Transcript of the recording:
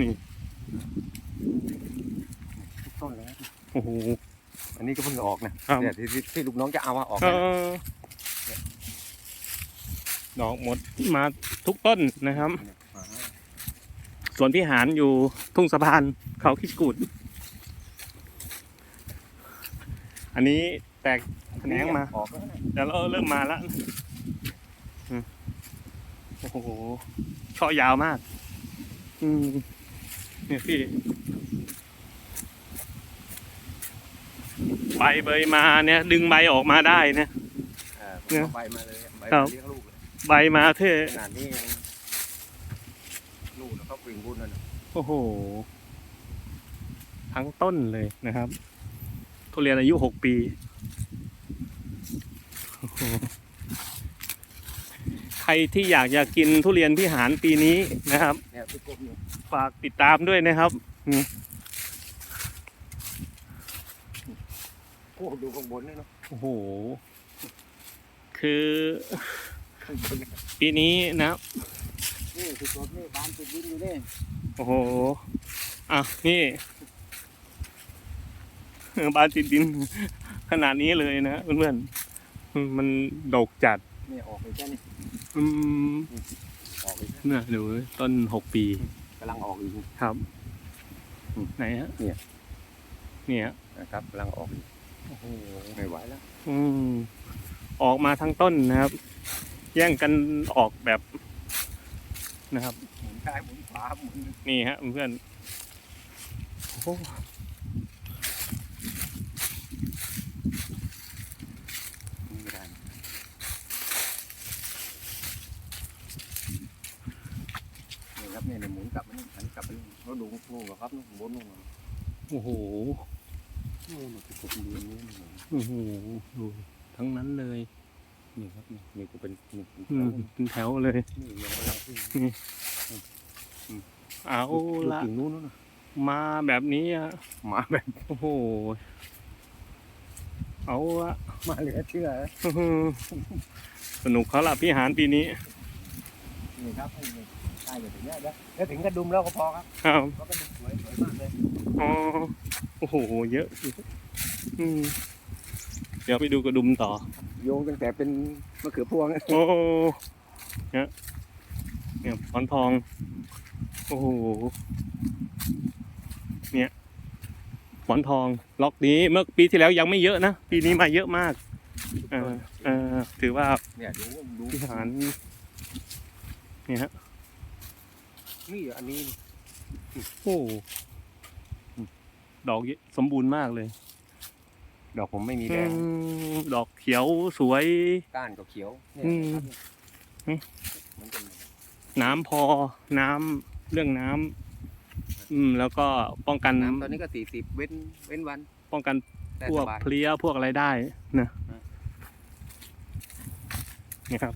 นี่ทุกต้นเลยนะโอ้โห อันนี้ก็เพิ่งออกนะครับ เนี่ยที่ที่ที่ลูกน้องจะเอาอะออกเอแล้วนะอดอกหมดมาทุกต้นนะครับ เนี่ยอ่าส่วนพี่หารอยู่ทุ่งสะพานเขาคิดกูด อันนี้แตกแขนงมา ออกแล้วนะแต่เราเริ่มมาแล้วอืมโอ้โหช่อยาวมาก อืมเนี่ยพี่ใบเบยมาเนี่ย ดึงใบออกมาได้นะเออเนี่ยเอาใบมาเลยใบครัมาบเลี้ยงลูกเลยใบมาเท่ขนาดนี้ยังลูกแล้วก็วิ่งวุ่นนั่นน่ะโอ้โห ทั้งต้นเลยนะครับทุเรียนอายุหกปีโอ้โหใค รที่อยากจะกินทุเรียนพี่หารปีนี้นะครับเนี่ยไปกบอยู่ฝากติดตามด้วยนะครับโอ้ดูข้างบนนี่เนาะโอ้โห คือข้างบนเนี่ยปีนี้นะครับนี่คือกบนี่บานติดดินอยู่นี่โอ้โห อะ นี่บานติดดินขนาดนี้เลยนะเพื่อนๆอืมมันดกจัด นี่ออกไปแค่นี้อืมออกไปแค่เนี่ยดูต้นหกปีกำลังออกอยู่ครับอืมไหนฮะเนี่ยเนี่ยนะครับกำลังออกอยู่โอ้โหไม่ไหวแล้ว อืมออกมาทั้งต้นนะครับ แย่งกันออกแบบนะครับหมุนซ้ายหมุนขวาหมุนนี่ฮะเพื่อนโอ้โห ไม่ได้นี่ครับ เนี่ยเนี่ยหมุนกลับมานี่หันกลับไปนี่แล้วดูนู่นเหรอครับนู่นบนนู่นเหรอโอ้โหนู่นคือกบดูนี่นี่โอ้โหดูทั้งนั้นเลยนี่ครับนี่นี่ก็เป็นนี่อืมเป็นแถวเลยนี่ยังไม่ได้ขึ้นเอาดูละกิ่งนู้นนู่นน่ะมาแบบนี้อะมาแบบโอ้โหเอาละมาเหลือเชื่ออื้อหือสนุกเขาละพี่หารปีนี้นี่ครับนี่ ใช่จะถึงเนี้ยแล้วแล้วถึงกระดุมแล้วก็พอครับครับเพราะกระดุมสวยสวยมากเลยอ๋อโอ้โหเยอะอืมเดี๋ยวไปดูกระดุมต่อ โยงตั้งแต่เป็นมะเขือพวงโอ้เนี่ยเนี่ยหมอนทอง โอ้โหเนี่ยหมอนทองล็อกนี้เมื่อปีที่แล้วยังไม่เยอะนะ ปีนี้มาเยอะมากเออเออถือว่าเนี่ยดูดู พิหารเนี่ยฮะ นี่อันนี้โอ้ดอกเยอะสมบูรณ์มากเลย ดอกผมไม่มีแดงอืมดอกเขียวสวย ก้านก็เขียวเนี่ยอืมครับอืมเหมือนกันน้ำพอน้ำเรื่องน้ำอืม แล้วก็ป้องกันน้ำตอนนี้ก็สี่สิบเว้นเว้นวัน ป้องกันได้พวสกบายเพลี้ยพวกอะไรได้นะอืมนี่ครับ